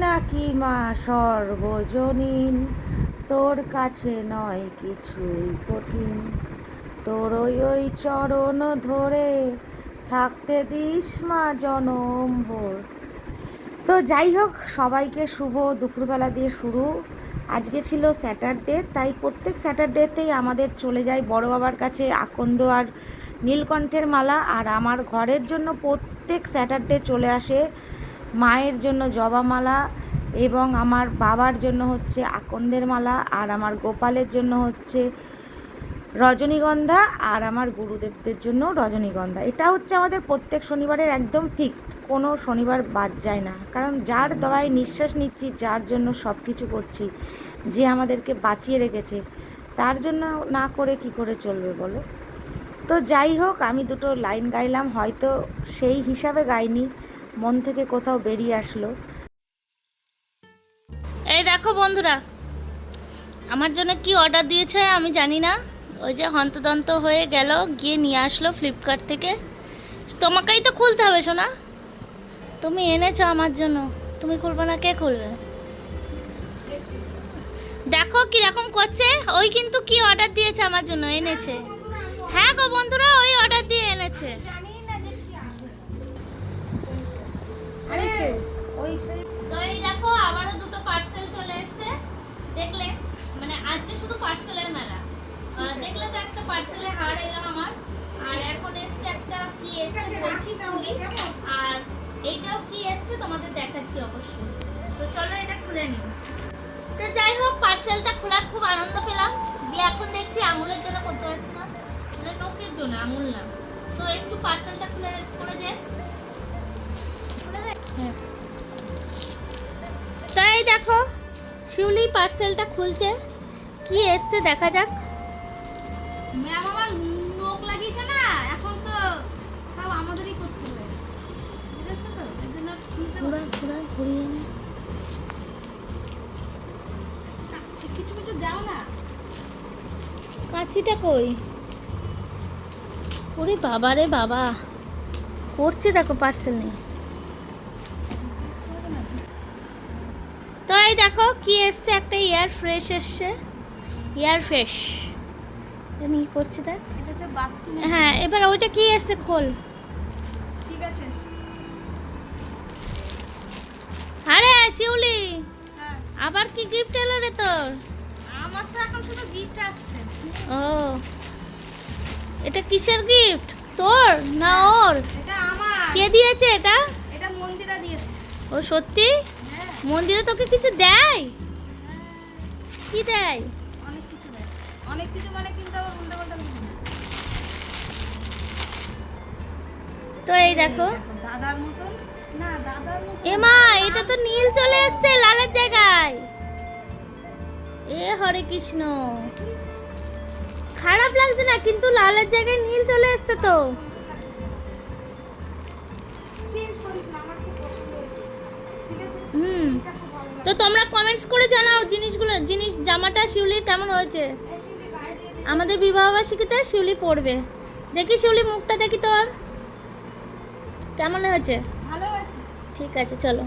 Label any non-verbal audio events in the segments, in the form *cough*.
নাকি মা সর্বজনীন? তোর কাছে নয় কিছুই কঠিন। তোর ওই ওই চরণ ধরে থাকতে দিস মা জনম ভোর। তো যাই হোক, সবাইকে শুভ দুপুরবেলা দিয়ে শুরু। আজকে ছিল স্যাটারডে, তাই প্রত্যেক স্যাটারডেতেই আমাদের চলে যায় বড় বাবার কাছে আকন্দ আর নীলকণ্ঠের মালা। আর আমার ঘরের জন্য প্রত্যেক স্যাটারডে চলে আসে মায়ের জন্য জবা মালা এবং আমার বাবার জন্য হচ্ছে আকন্দের মালা আর আমার গোপালের জন্য হচ্ছে রজনীগন্ধা আর আমার গুরুদেবদের জন্য রজনীগন্ধা। এটা হচ্ছে আমাদের প্রত্যেক শনিবারের একদম ফিক্সড কোনো শনিবার বাদ যায় না। কারণ যার দবায় নিঃশ্বাস নিচ্ছি, যার জন্য সব কিছু করছি, যে আমাদেরকে বাঁচিয়ে রেখেছে, তার জন্য না করে কি করে চলবে বলো? তো যাই হোক, আমি দুটো লাইন গাইলাম, হয়তো সেই হিসাবে গাইনি। মন থেকে কোথাও বেরিয়ে আসলো। এই দেখো বন্ধুরা, আমার জন্য কি অর্ডার দিয়েছে আমি জানি না। ওই যে হন্তদন্ত হয়ে গেল, গিয়ে নিয়ে আসলো ফ্লিপকার্ট থেকে। তোমাকেই তো খুলতে হবে শোনা তুমি এনেছো আমার জন্য। তুমি খুলবে না, কে খুলবে? দেখো কীরকম করছে। ওই কিন্তু কি অর্ডার দিয়েছে আমার জন্য এনেছে। হ্যাঁ গো বন্ধুরা, ওই অর্ডার দিয়ে এনেছে। আরে ওই তো এই দেখো আবারও দুটো পার্সেল চলে এসেছে। দেখলে মানে আজকে শুধু পার্সেলের মেলা। দেখলে তো একটা পার্সেলে হার এলো আমার। আর এখন এসছে একটা কি এসছে বলছি তুলি আর এইটাও কি এসছে তোমাদের দেখাচ্ছি অবশ্যই। তো চলো এটা খুলে নিই। তো যাই হোক পার্সেলটা খোলার খুব আনন্দ পেলাম। দিয়ে এখন দেখছি আঙুলের জন্য করতে পারছি না। মানে নখের জন্য আঙুল না। তো একটু পার্সেলটা খুলে করে যায় দেখো। শিউলি পার্সেলটা খুলছে? কি এসছে দেখা যাক। ম্যাম আমার নোক লাগিয়েছে না? এখন তো সব আমাদেরই করতে হবে। বুঝেছ তো? এই জন্য খুলতে ঘুরা ঘুরা ঘুরিয়ে নে। পারছি। কিছু কিছু দাও না। কাঁচিটা কই? ওরে বাবা রে বাবা। করছে দেখো পার্সেল নিয়ে। তো দেখো কি এসছে একটা এয়ার ফ্রেশ এসছে। এয়ার ফ্রেশ জানি কি করছে দেখ? এটা তো বাথরুম হ্যাঁ এবার ওইটা কি এসছে খোল। ঠিক আছে। আরে শিউলি হ্যাঁ। আবার কি গিফট এলো রে তোর? আমার তো এখন শুধু গিফট আসছে। ও। এটা কিসের গিফট তোর না ওর? এটা আমার। কে দিয়েছে এটা? এটা মন্দিরা দিয়েছে। ও সত্যি? হ্যাঁ মন্দিরে তোকে কিছু দেয়? কি দেয়? অনেক কিছু দেয়। অনেক কিছু মানে কিন্তু আবার উল্টা পাল্টা তো এই দেখো। দাদার মতন। না দাদার মতন এমা এটা তো নীল চলে এসছে লালের জায়গায়। এ হরে কৃষ্ণ। খারাপ লাগছে না কিন্তু লালের জায়গায় নীল চলে এসছে তো। হুম। তো তোমরা কমেন্টস করে জানাও জিনিসগুলো জিনিস জামাটা শিউলির কেমন হয়েছে? আমাদের বিবাহবার্ষিকীতে শিউলি পড়বে। দেখি শিউলি মুখটা দেখি তোর। কেমন হয়েছে? ভালো আছে। ঠিক আছে চলো।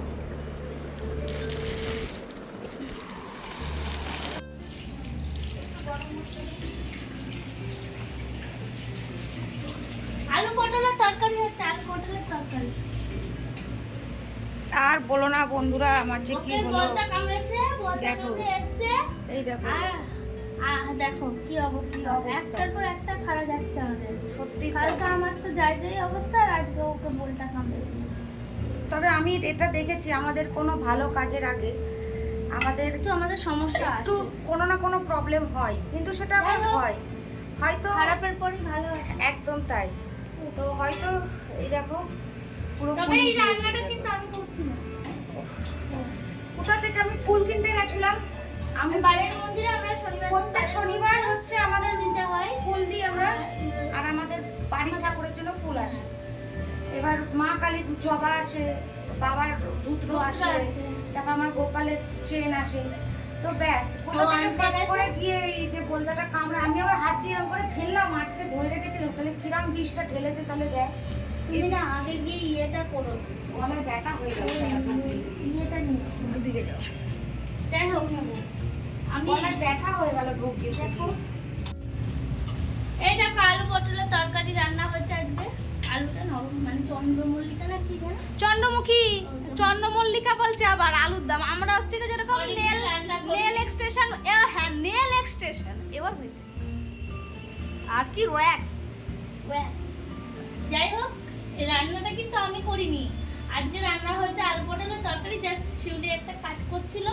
বন্ধুরা আমার যে কি হলো? দেখো। এই দেখো। দেখো কি অবস্থা। একটার পর একটা খারাপ যাচ্ছে আমাদের। সত্যি তো। কালকে আমার তো যাই যাই অবস্থা আর আজকে ওকে বলটা কামড়ে তবে আমি এটা দেখেছি আমাদের কোনো ভালো কাজের আগে আমাদের একটু আমাদের সমস্যা একটু কোনো না কোনো প্রবলেম হয় কিন্তু সেটা আবার হয়। হয়তো খারাপের পরই ভালো একদম তাই। তো হয়তো এই দেখো পুরো রান্নাটা কিন্তু আমি করছি না। কোথা থেকে আমি ফুল কিনতে গেছিলাম? আমি আর বাড়ির মন্দিরে আমরা শনিবার প্রত্যেক শনিবার হচ্ছে আমাদের নিতে হয়। ফুল দিই আমরা আর আমাদের বাড়ির ঠাকুরের জন্য ফুল আসে। এবার মা কালীর জবা আসে বাবার রুদ্র আসে তারপর আমার গোপালের চেন আসে। তো ব্যাস কোথা থেকে ফট করে গিয়ে এই যে বলদাটা কামড়ে আমি আবার হাত দিয়ে এরকম করে ফেললাম আটকে ধরে রেখেছিলাম তাহলে কিরাম বিষটা ঢেলেছে তাহলে দেখ। তুমি না আগে গিয়ে ইয়েটা করো। গলায় ব্যথা হয়ে গেল ইয়েটা নিয়ে। যাই হোক আমি গলায় ব্যথা হয়ে গেল ঢোক দিয়ে দেখো। এই দেখো আলু পটলের তরকারি রান্না হচ্ছে আজকে। আলুটা নরম মানে চন্দ্রমল্লিকা না কি জানো চন্দ্রমুখী চন্দ্রমল্লিকা বলছে আবার আলুর দাম। আমরা হচ্ছে কি যেরকম নেল। নেল এক্সটেনশন হ্যাঁ নেল এক্সটেনশন। এবার হয়েছে। আর কি র‍্যাক্স। ব্যাস। যাই হোক রান্নাটা কিন্তু আমি করিনি। আজকে রান্না হয়েছে আলু পটলের তরকারি জাস্ট শিউলি একটা কাজ করছিল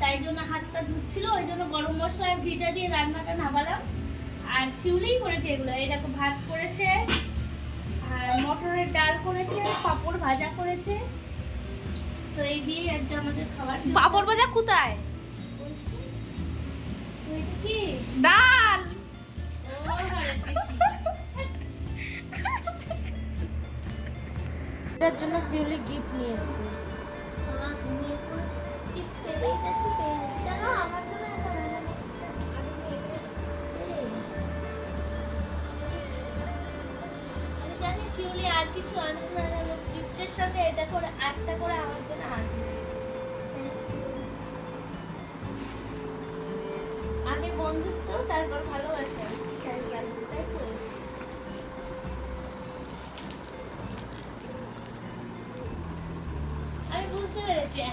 তাই জন্য হাতটা ধুচ্ছিল ওই জন্য গরম মশলা আর ঘিটা দিয়ে রান্নাটা নামালাম। আর শিউলিই করেছে এগুলো এই দেখো ভাত করেছে আর মটরের ডাল করেছে পাঁপড় ভাজা করেছে। তো এই দিয়ে আজকে আমাদের খাবার পাপড় ভাজা কোথায়? কি? ডাল! এটার জন্য শিউলি গিফট নিয়ে এসেছে শিউলি আর কিছু গিফটের সাথে এটা করে একটা করে আমার জন্য আগে বন্ধুত্ব, তারপর ভালোবাসা তাই তো?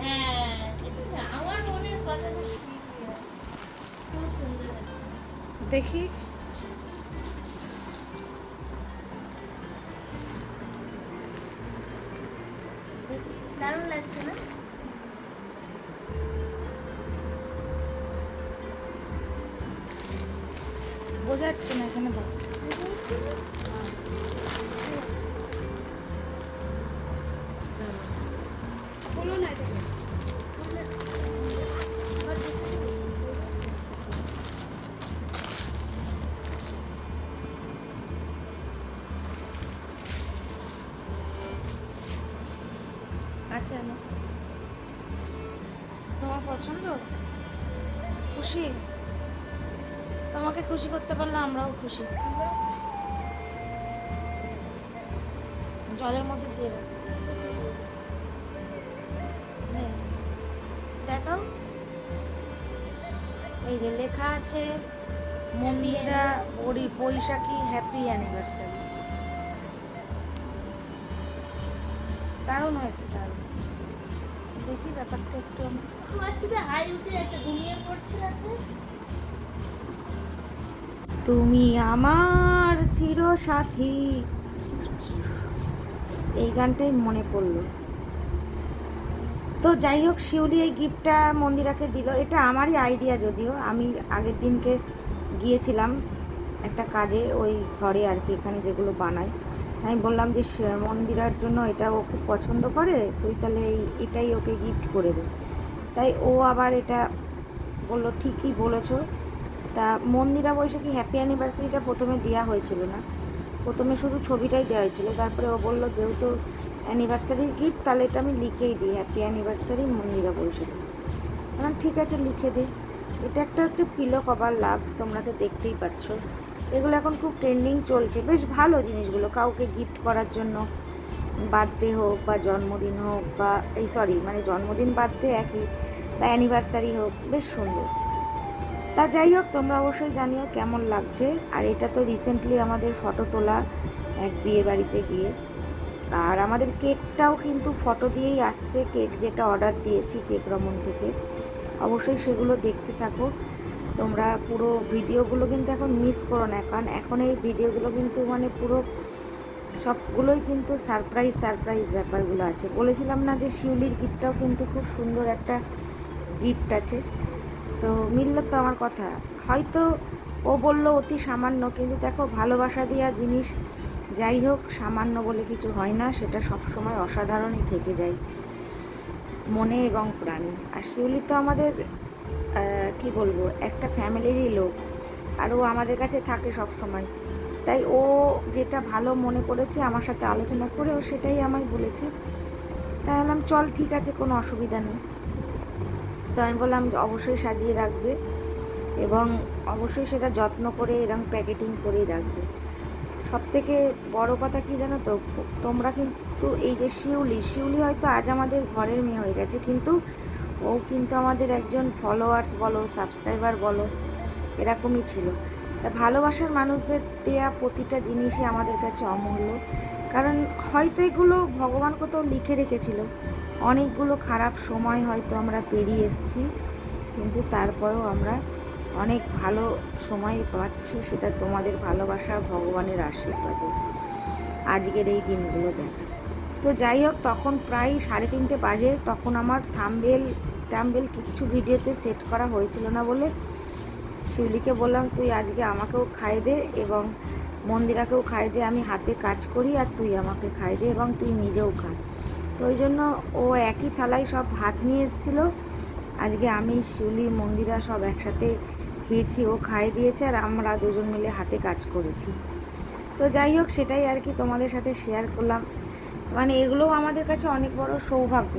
হ্যাঁ আমার মনের কথাটা দেখি। কাছে আনো। তোমার পছন্দ? খুশি? তোমাকে খুশি করতে পারলে আমরাও খুশি। জলের মধ্যে দিয়ে রাখো। যে লেখা আছে মন্দিরা বড়ি বৈশাখী হ্যাপি অ্যানিভার্সারি দারুণ হয়েছে দারুণ। দেখি ব্যাপারটা একটু আমি। আমার শুধু হাই উঠে যাচ্ছে ঘুমিয়ে পড়ছে তুমি আমার চিরসাথী। এই গানটাই মনে পড়ল। তো যাই হোক, শিউলি এই গিফটটা মন্দিরাকে দিল। এটা আমারই আইডিয়া যদিও। আমি আগের দিনকে গিয়েছিলাম একটা কাজে, ওই ঘরে আর কি, এখানে যেগুলো বানাই আমি বললাম যে মন্দিরার জন্য এটা ও খুব পছন্দ করে, তুই তাহলে এই, এটাই ওকে গিফট করে দে। তাই ও আবার এটা বলল, ঠিকই বলেছ। তা মন্দিরা বৈশাখী হ্যাপি অ্যানিভার্সারিটা প্রথমে দেওয়া হয়েছিল না। প্রথমে শুধু ছবিটাই দেওয়া হয়েছিল। তারপরে ও বলল, যেহেতু অ্যানিভার্সারির গিফট তাহলে এটা আমি লিখেই দিই হ্যাপি অ্যানিভার্সারি মন্দিরা বৈশাখী বললাম, ঠিক আছে, লিখে দে। এটা একটা হচ্ছে পিলো কভার লাভ তোমরা তো দেখতেই পাচ্ছ। এগুলো এখন খুব ট্রেন্ডিং চলছে। বেশ ভালো জিনিসগুলো, কাউকে গিফট করার জন্য বার্থডে হোক বা জন্মদিন হোক বা এই সরি মানে জন্মদিন বার্থডে একই, বা অ্যানিভার্সারি হোক, বেশ সুন্দর। তা যাই হোক, তোমরা অবশ্যই জানিও কেমন লাগছে। আর এটা তো রিসেন্টলি আমাদের ফটো তোলা এক বিয়ে বাড়িতে গিয়ে। আর আমাদের কেকটাও কিন্তু ফটো দিয়েই আসছে, কেক যেটা অর্ডার দিয়েছি কেক রমন থেকে। অবশ্যই সেগুলো দেখতে থাকো। তোমরা পুরো ভিডিওগুলো কিন্তু এখন মিস করো না, কারণ এখন এই ভিডিওগুলো কিন্তু মানে পুরো সবগুলোই কিন্তু সারপ্রাইজ সারপ্রাইজ ব্যাপারগুলো আছে। বলেছিলাম না যে শিউলির গিফটটাও কিন্তু খুব সুন্দর একটা গিফট আছে। তো মিলল তো আমার কথা। হয়তো ও বলল অতি সামান্য, কিন্তু দেখো ভালোবাসা দেওয়া জিনিস যাই হোক, সামান্য বলে কিছু হয় না, সেটা সবসময় অসাধারণই থেকে যায়। মনে এবং প্রাণে। আর শিউলি তো আমাদের কি বলব, একটা ফ্যামিলিরই লোক। আর ও আমাদের কাছে থাকে সব সময় তাই ও যেটা ভালো মনে করেছে, আমার সাথে আলোচনা করে ও সেটাই আমায় বলেছে। তাই বললাম, চল, ঠিক আছে, কোনো অসুবিধা নেই। তো আমি বললাম, অবশ্যই সাজিয়ে রাখবে এবং অবশ্যই সেটা যত্ন করে এরকম প্যাকেটিং করেই রাখবে। সব থেকে বড় কথা কি জানো তো? তোমরা কিন্তু এই যে শিউলি শিউলি হয়তো আজ আমাদের ঘরের মেয়ে হয়ে গেছে, কিন্তু ও কিন্তু আমাদের একজন ফলোয়ার্স বলো সাবস্ক্রাইবার বলো, এরকমই ছিল। তা ভালোবাসার মানুষদের দেয়া প্রতিটা জিনিসই আমাদের কাছে অমূল্য। কারণ হয়তো এগুলো ভগবান কোথাও লিখে রেখেছিল। অনেকগুলো খারাপ সময় হয়তো আমরা পেরিয়ে এসেছি, কিন্তু তারপরেও আমরা অনেক ভালো সময় পাচ্ছি সেটা তোমাদের ভালোবাসা, ভগবানের আশীর্বাদে। আজকের এই দিনগুলো দেখা। তো যাই হোক, তখন প্রায় সাড়ে তিনটে বাজে, তখন আমার থাম্বেল টাম্বেল কিচ্ছু ভিডিওতে সেট করা হয়েছিল না বলে শিউলিকে বললাম, তুই আজকে আমাকেও খাই দে এবং মন্দিরাকেও খাই দে, আমি হাতে কাজ করি আর তুই আমাকে খাই দে এবং তুই নিজেও খা। তো ওই জন্য ও একই থালায় সব ভাত নিয়ে এসেছিল। আজকে আমি, শিউলি, মন্দিরা সব একসাথে খেয়েছি, ও খাই দিয়েছে আর আমরা দুজন মিলে হাতে কাজ করেছি। তো যাই হোক, সেটাই আর কি তোমাদের সাথে শেয়ার করলাম। মানে এগুলোও আমাদের কাছে অনেক বড় সৌভাগ্য।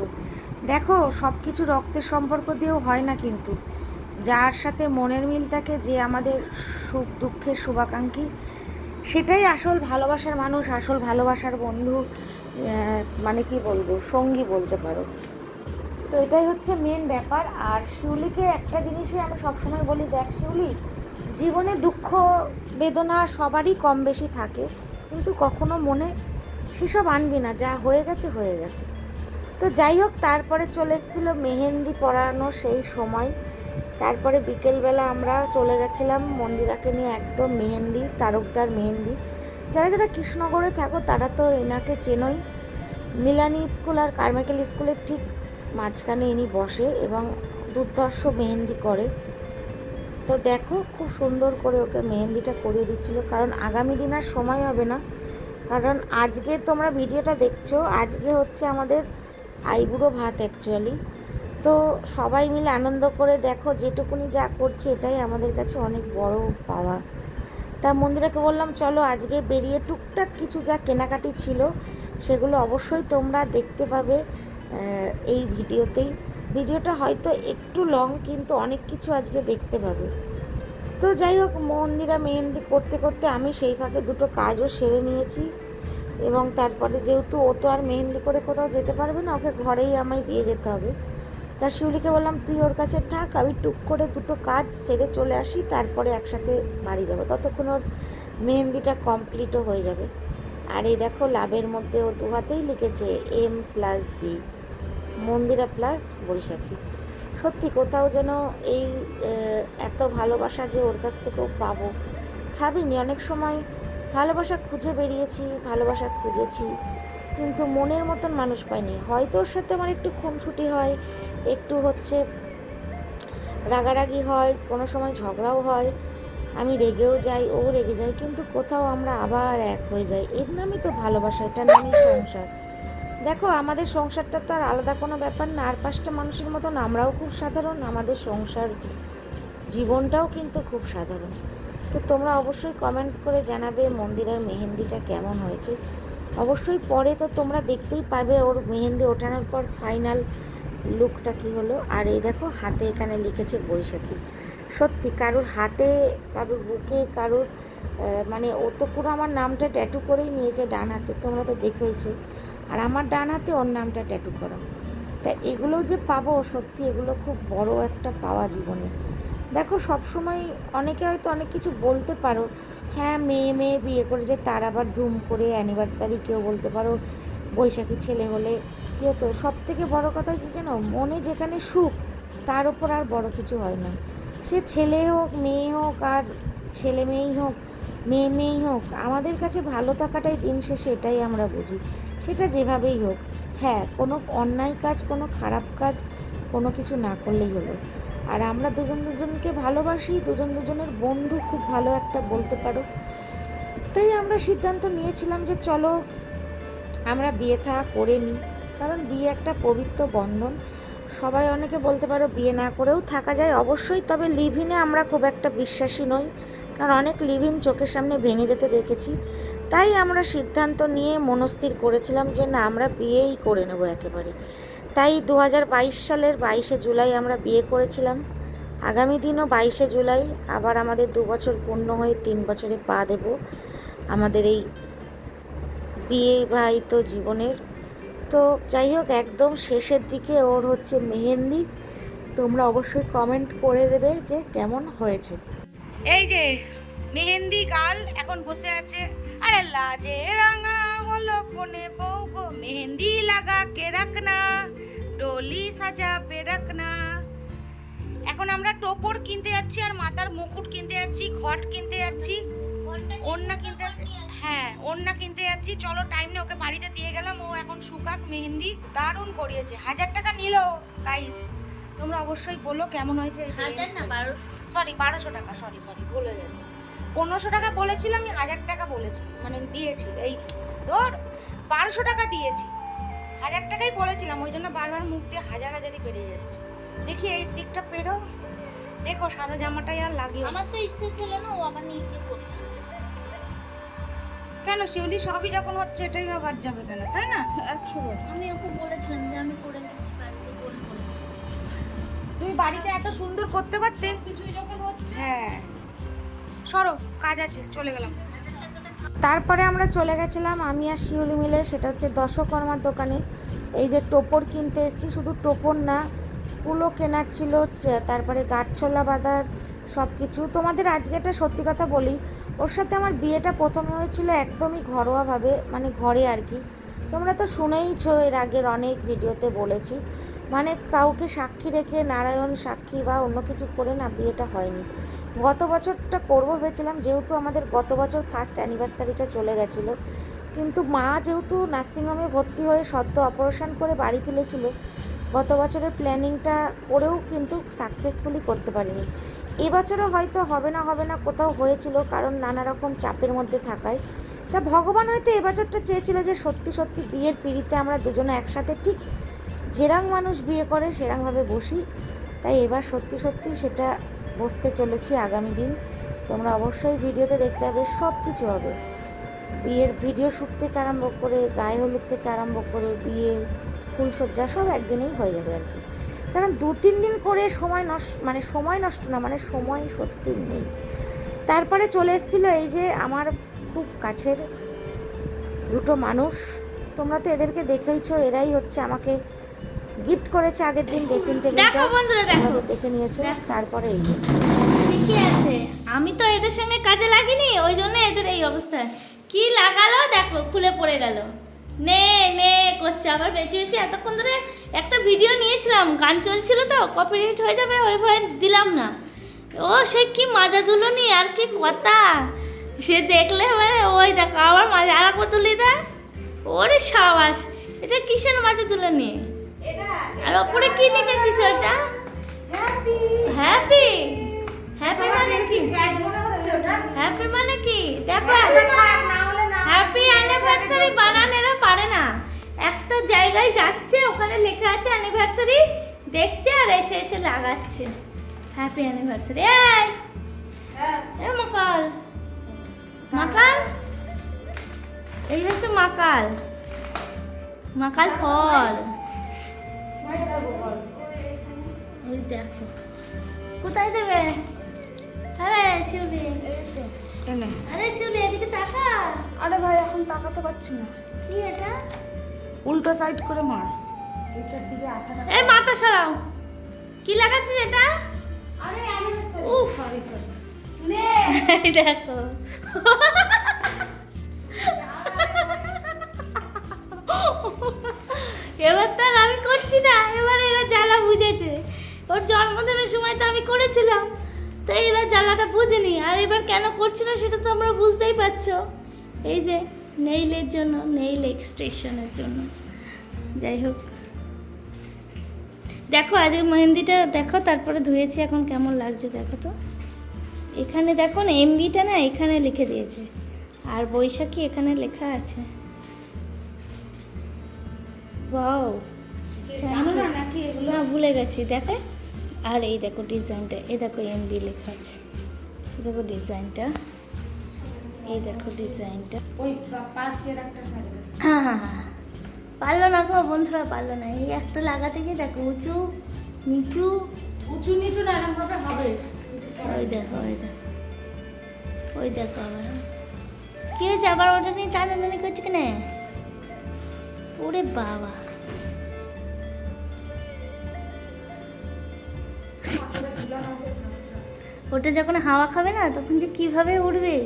দেখো সব কিছু রক্তের সম্পর্ক দিয়েও হয় না কিন্তু। যার সাথে মনের মিল থাকে, যে আমাদের সুখ, দুঃখের শুভাকাঙ্ক্ষী, সেটাই আসল ভালোবাসার মানুষ, আসল ভালোবাসার বন্ধু মানে কি বলব, সঙ্গী বলতে পারো। তো এটাই হচ্ছে মেন ব্যাপার। আর শিউলিকে একটা জিনিসই আমি সবসময় বলি, দেখ শিউলি, জীবনে দুঃখ, বেদনা সবারই কম বেশি থাকে, কিন্তু কখনো মনে সেসব আনবি না, যা হয়ে গেছে হয়ে গেছে। তো যাই হোক, তারপরে চলে এসেছিল মেহেন্দি পরানো সেই সময়। তারপরে বিকেলবেলা আমরা চলে গেছিলাম মন্দিরাকে নিয়ে একদম মেহেন্দি, তারকদার মেহেন্দি। যারা যারা কৃষ্ণগড়ে থাকো, তারা তো এনাকে চেনই। মিলানি স্কুল আর কারমাইকেল স্কুলের ঠিক মাঝখানে ইনি বসে এবং দুর্ধর্ষ মেহেন্দি করে। তো দেখো খুব সুন্দর করে ওকে মেহেন্দিটা করিয়ে দিচ্ছিল, কারণ আগামী দিন আর সময় হবে না। কারণ আজকে তোমরা ভিডিওটা দেখছ, আজকে হচ্ছে আমাদের আইবুড়ো ভাত অ্যাকচুয়ালি তো সবাই মিলে আনন্দ করে দেখো যেটুকুনি যা করছে, এটাই আমাদের কাছে অনেক বড় পাওয়া। তা মন্দিরাকে বললাম, চলো আজকে বেরিয়ে টুকটাক কিছু যা কেনাকাটি ছিল, সেগুলো অবশ্যই তোমরা দেখতে পাবে। এই ভিডিওতেই। ভিডিওটা হয়তো একটু লং কিন্তু অনেক কিছু আজকে দেখতে পাবে। তো যাই হোক, মন্দিরা মেহেন্দি করতে করতে আমি সেই ফাঁকে দুটো কাজও সেরে নিয়েছি। এবং তারপরে যেহেতু ও তো আর মেহেন্দি করে কোথাও যেতে পারবে না, ওকে ঘরেই আমায় দিয়ে যেতে হবে। তা শিউলিকে বললাম, তুই ওর কাছে থাক, আমি টুক করে দুটো কাজ সেরে চলে আসি, তারপরে একসাথে বাড়ি যাব। ততক্ষণ ওর মেহেন্দিটা কমপ্লিটও হয়ে যাবে। আর এই দেখো, লাভের মধ্যে ও দু হাতেই লিখেছে M plus B Mandira plus Baishakhi. সত্যি কোথাও যেন এই এত ভালোবাসা যে ওর কাছ থেকেও পাবো ভাবিনি। অনেক সময় ভালোবাসা খুঁজে বেরিয়েছি, ভালোবাসা খুঁজেছি, কিন্তু মনের মতন মানুষ পাইনি। হয়তো ওর সাথে আমার একটু খুনসুটি হয়, একটু হচ্ছে রাগারাগি হয়, কোনো সময় ঝগড়াও হয়, আমি রেগেও যাই, ও রেগে যায়, কিন্তু কোথাও আমরা আবার এক হয়ে যাই। এর নামই তো ভালোবাসা, এটা নামই সংসার। দেখো, আমাদের সংসারটা তো আর আলাদা কোনো ব্যাপার না। আর পাঁচটা মানুষের মতন আমরাও খুব সাধারণ, আমাদের সংসার জীবনটাও কিন্তু খুব সাধারণ। তো তোমরা অবশ্যই কমেন্টস করে জানাবে মন্দিরের মেহেন্দিটা কেমন হয়েছে। অবশ্যই পরে তো তোমরা দেখতেই পাবে ওর মেহেন্দি ওঠানোর পর ফাইনাল লুকটা কি হলো। আর এই দেখো, হাতে এখানে লিখেছে বৈশাখী। সত্যি, কারোর হাতে, কারোর বুকে, কারোর মানে ও তো পুরো আমার নামটা ট্যাটু করেই নিয়েছে ডান হাতে, তোমরা তো দেখেইছো। আর আমার ডান হাতে ওর নামটা ট্যাটু করা। তা এগুলো যে পাবো সত্যি এগুলো খুব বড় একটা পাওয়া জীবনে। দেখো সবসময় অনেকে হয়তো অনেক কিছু বলতে পারো। হ্যাঁ মেয়ে মেয়ে বিয়ে করেছে, তার আবার ধুম করে অ্যানিভার্সারি কেউ বলতে পারো, বৈশাখী ছেলে হলে। কী হতো? সব থেকে বড় কথা কি জানো মনে যেখানে সুখ, তার ওপর আর বড় কিছু হয় না। সে ছেলে হোক, মেয়ে হোক, আর ছেলে মেয়েই হোক, মেয়ে মেয়েই হোক, আমাদের কাছে ভালো থাকাটাই দিন শেষে, এটাই আমরা বুঝি। সেটা যেভাবেই হোক হ্যাঁ কোনো অন্যায় কাজ, কোনো খারাপ কাজ, কোনো কিছু না করলেই হলো। আর আমরা দুজন দুজনকে ভালোবাসি, দুজন দুজনের বন্ধু খুব ভালো একটা বলতে পারো। তাই আমরা সিদ্ধান্ত নিয়েছিলাম যে চলো, আমরা বিয়ে থা করে নিই কারণ বিয়ে একটা পবিত্র বন্ধন। সবাই অনেকে বলতে পারো বিয়ে না করেও থাকা যায়। অবশ্যই তবে লিভিনে আমরা খুব একটা বিশ্বাসী নই। কারণ অনেক লিভিন চোখের সামনে ভেঙে যেতে দেখেছি। তাই আমরা সিদ্ধান্ত নিয়ে মনস্থির করেছিলাম যে না, আমরা বিয়েই করে নেব একেবারে। তাই দু হাজার বাইশ সালের বাইশে জুলাই আমরা বিয়ে করেছিলাম। আগামী দিনও বাইশে জুলাই, আবার আমাদের দু বছর পূর্ণ হয়ে তিন বছরে পা দেব আমাদের এই বিয়ে বিবাহিত জীবনের। তো যাই হোক, একদম শেষের দিকে ওর হচ্ছে মেহেন্দি। তোমরা অবশ্যই কমেন্ট করে দেবে যে কেমন হয়েছে। এই যে, মেহেন্দি গাল এখন বসে আছে আরে লাজে রাঙা হলো কোনে বউ গো মেহেন্দি লাগা কে রাখনা ডলি সাজা পে রাখনা। এখন আমরা টোপর কিনতে যাচ্ছি আর মাথার মুকুট কিনতে যাচ্ছি ঘট কিনতে যাচ্ছি। ওন্না কিনতে যাচ্ছি। হ্যাঁ ওন্না কিনতে যাচ্ছি। চলো টাইম নেই ওকে বাড়িতে দিয়ে গেলাম। ও এখন শুকাক মেহেন্দি দারুণ করিয়েছে। হাজার টাকা নিল গাইস তোমরা অবশ্যই বলো কেমন হয়েছে সরি বারোশো। টাকা সরি সরি ভুলে গেছে। পনেরোশো টাকা বলেছিল আমি হাজার টাকা বলেছি মানে দিয়েছি। এই ধর বারোশো টাকা দিয়েছি। হাজার টাকাই বলেছিলাম ওই জন্য বারবার মুখ দিয়ে হাজার হাজারই বেরিয়ে যাচ্ছে। দেখি এই দিকটা পেরো। দেখো সাদা জামাটাই আর লাগিও না। আমার তো ইচ্ছে ছিল না ও আবার নিজে করি কেন? শিউলি সবই যখন হচ্ছে এটাই আবার যাবে কেন? তাই না? একশো আমি ওকে বলেছিলাম যে আমি করে নিচ্ছি বাড়িতে তুমি বাড়িতে এত সুন্দর করতে পারতে? কিছুই যখন হচ্ছে হ্যাঁ। সরো, কাজ আছে, চলে গেলাম। তারপরে আমরা চলে গেছিলাম আমি আর শিউলি মিলে, সেটা হচ্ছে দশকর্মার দোকানে। এই যে টোপর কিনতে এসেছি, শুধু টোপর না কুলো কেনার ছিল তারপরে গাঠছোলা বাঁধার সব কিছু তোমাদের আজকে একটা সত্যি কথা বলি, ওর সাথে আমার বিয়েটা প্রথমে হয়েছিল একদমই ঘরোয়াভাবে মানে ঘরে আর কি। তোমরা তো শুনেইছো এর আগের অনেক ভিডিওতে বলেছি মানে কাউকে সাক্ষী রেখে নারায়ণ সাক্ষী বা অন্য কিছু করে না বিয়েটা হয়নি। গত বছরটা করব ভেবেছিলাম, যেহেতু আমাদের গত বছর ফার্স্ট অ্যানিভার্সারিটা চলে গেছিল। কিন্তু মা যেহেতু নার্সিংহোমে ভর্তি হয়ে সদ্য অপারেশন করে বাড়ি ফিরেছিল, গত বছরের প্ল্যানিংটা করেও কিন্তু সাকসেসফুলি করতে পারিনি। এবছরে হয়তো হবে না হবে না কোথাও হয়েছিল, কারণ নানা রকম চাপের মধ্যে থাকায়। তা ভগবান হয়তো এবছরটা চেয়েছিল যে সত্যি সত্যি বিয়ের পিড়িতে আমরা দুজনে একসাথে ঠিক যেরাং মানুষ বিয়ে করে সেরাংভাবে বসি। তাই এবার সত্যি সত্যি সেটা বসতে চলেছি আগামী দিন। তোমরা অবশ্যই ভিডিওতে দেখতে পাবে সব কিছু হবে। বিয়ের ভিডিও শ্যুট থেকে আরম্ভ করে, গায়ে হলুদ থেকে আরম্ভ করে, বিয়ে ফুলসজ্জা সব একদিনেই হয়ে যাবে আর কি। কারণ দু তিন দিন করে সময় নষ্ট মানে সময় নষ্ট না মানে সময় সত্যি নেই। তারপরে চলে এসেছিল এই যে আমার খুব কাছের দুটো মানুষ। তোমরা তো এদেরকে দেখেইছো, এরাই হচ্ছে আমাকে গিফট করেছে আগের দিন ড্রেসিং টেবিলটা। দেখো বন্ধুরা দেখো। আমাদের দেখে নিয়েছো তারপরে এই। ঠিকই আছে। আমি তো এদের সঙ্গে কাজে লাগিনি ওই জন্য এদের এই অবস্থা। কি লাগালো? দেখো খুলে পড়ে গেল। নে নে করছে। আবার বেশি বেশি। এতক্ষণ ধরে একটা ভিডিও নিয়েছিলাম গান চলছিল তো কপিরাইট হয়ে যাবে ওই ভয়ে দিলাম না। ও সে কি মাজা তুলনি আর কি কথা। সে দেখলে মানে ওই দেখো আবার মাজা আর তুলি দেয় ওরে সাবাস এটা কিসের মাজা তুলনি আর ওপরে কি লিখেছিস ওটা হ্যাপি হ্যাপি মানে কি? হ্যাপি মানে কি? দেখো হ্যাপি অ্যানিভার্সারি বানান এরা পারে না। একটা জায়গায় যাচ্ছে ওখানে লেখা আছে অ্যানিভার্সারি দেখছে আর এসে এসে লাগাচ্ছে। হ্যাপি অ্যানিভার্সারি এই! এ মাকাল। মাকাল? এই হচ্ছে মাকাল। মাকাল ফল। ওই দেখো। কোথায় দেবে? আরে শিউলি। এনে। আরে শিউলি এদিকে তাকা আরে ভাই এখন তাকাতে পারছি না। কি এটা? উল্টো সাইড করে মার। এই মাথা সরাও। কি লাগাচ্ছিস এটা? আরে উফ। সরি সরি *laughs* দেখো। *laughs* ওর জন্মদিনের সময় তো আমি করেছিলাম। তো এরা জ্বালাটা বুঝেনি। আর এবার কেন করছি না সেটা তো আমরা বুঝতেই পারছ। এই যে নেইলের জন্য নেইল এক্সটেশনের জন্য। যাই হোক। দেখো আজকে মেহেন্দিটা দেখো তারপরে ধুয়েছি এখন কেমন লাগছে দেখো তো। এখানে দেখো না এমবিটা না এখানে লিখে দিয়েছে। আর বৈশাখী এখানে লেখা আছে। বাও না ভুলে গেছি। দেখে? আর এই দেখো ডিজাইনটা এই দেখো এমবি লেখা আছে। এই দেখো ডিজাইনটা এই দেখো ডিজাইনটা। ওই শাড়ি। হ্যাঁ হ্যাঁ হ্যাঁ পারল না গো বন্ধুরা পারল না। এই একটা লাগাতে গিয়ে দেখো উঁচু নিচু। উঁচু নিচু না এরকম ভাবে হবে ওই দেখো ওই দেখো। ওই দেখো আবার। কি হয়েছে? আবার ওটা নিয়ে টানাটানি করছে কেন? ওরে বাবা। ওটা যখন হাওয়া খাবে না তখন যে কীভাবে উড়বে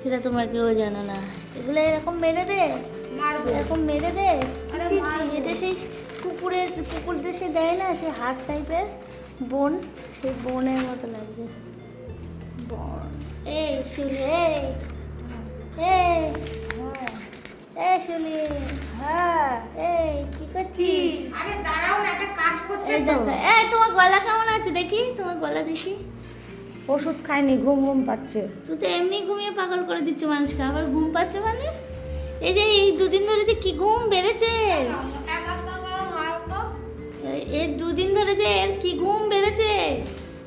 সেটা তোমরা কেউ জানো না। এগুলো এরকম মেরে দে এরকম মেরে দে। এটা সেই কুকুরের কুকুর দেশে দেয় না সেই হাট টাইপের বন সেই বনের মতো লাগছে। বন। এই শিউলি এই। এই। এই শিউলি হ্যাঁ। এই কি করছিস? আরে দাঁড়াও না একটা কাজ করছে তো। এই তোমার গলা কেমন আছে? দেখি তোমার গলা দেখি। ওষুধ খায়নি, ঘুম ঘুম পাচ্ছে। তুই তো এমনি ঘুমিয়ে পাগল করে দিচ্ছ মানুষকে, আবার ঘুম পাচ্ছে মানে? এই যে এই দুদিন ধরে যে কি ঘুম বেড়েছে? এর দুদিন ধরে যে এর কি ঘুম বেড়েছে?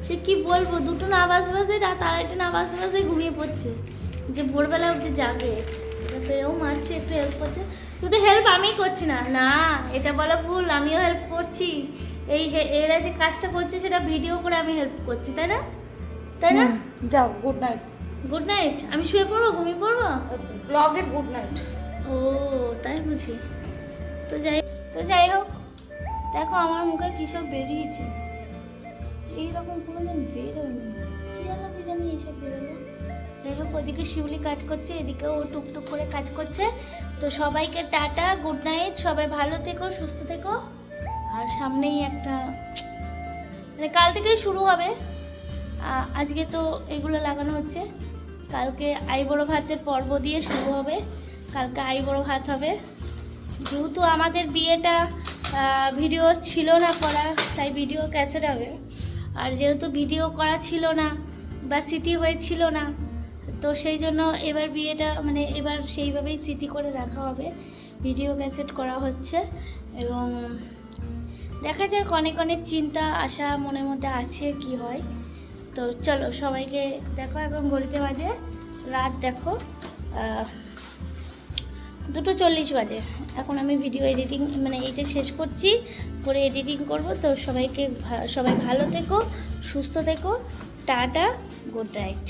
সে কি বলব, দুটো না বাজে বাজে রাত আড়াইটে না বাজে বাজে ঘুমিয়ে পড়ছে। যে ভোরবেলা জাগে, এটা তো এও মারছে, একটু হেল্প করছে। শুধু হেল্প আমিই করছি না না, এটা বলা ভুল, আমিও হেল্প করছি। এই এরা যে কাজটা করছে, সেটা ভিডিও করে আমি হেল্প করছি, তাই না? তাই না? যাও গুড নাইট গুড নাইট আমি শুয়ে পড়ব ঘুমিয়ে পড়ব? ব্লগের গুড নাইট ও তাই বুঝি। তো যাই তো যাই হোক দেখো আমার মুখে কী সব বেরিয়েছে। এইরকম কোনো দিন বেরোয়নি কী জানো কি জানি এইসব বেরোলো। যাই হোক ওদিকে শিউলি কাজ করছে এদিকে ও টুকটুক করে কাজ করছে। তো সবাইকে টাটা গুড নাইট সবাই ভালো থেকো সুস্থ থেকো। আর সামনেই একটা মানে কাল থেকেই শুরু হবে। আজকে তো এগুলো লাগানো হচ্ছে। কালকে আইবড়ো ভাতের পর্ব দিয়ে শুরু হবে। কালকে আইবড়ো ভাত হবে। যেহেতু আমাদের বিয়েটা ভিডিও ছিল না করা, তাই ভিডিও ক্যাসেট হবে। আর যেহেতু ভিডিও করা ছিল না বা স্মৃতি হয়েছিল না, তো সেই জন্য এবার বিয়েটা মানে এবার সেইভাবেই স্মৃতি করে রাখা হবে। ভিডিও ক্যাসেট করা হচ্ছে এবং দেখা যাক অনেক অনেক চিন্তা, আশা মনের মধ্যে আছে কি হয়। তো চলো সবাইকে দেখো, এখন ঘড়িতে বাজে রাত, দেখো দুটো চল্লিশ বাজে। এখন আমি ভিডিও এডিটিং মানে এইটা শেষ করছি, করে এডিটিং করব। তো সবাইকে সবাই ভালো থেকো, সুস্থ থেকো, টাটা গুড নাইট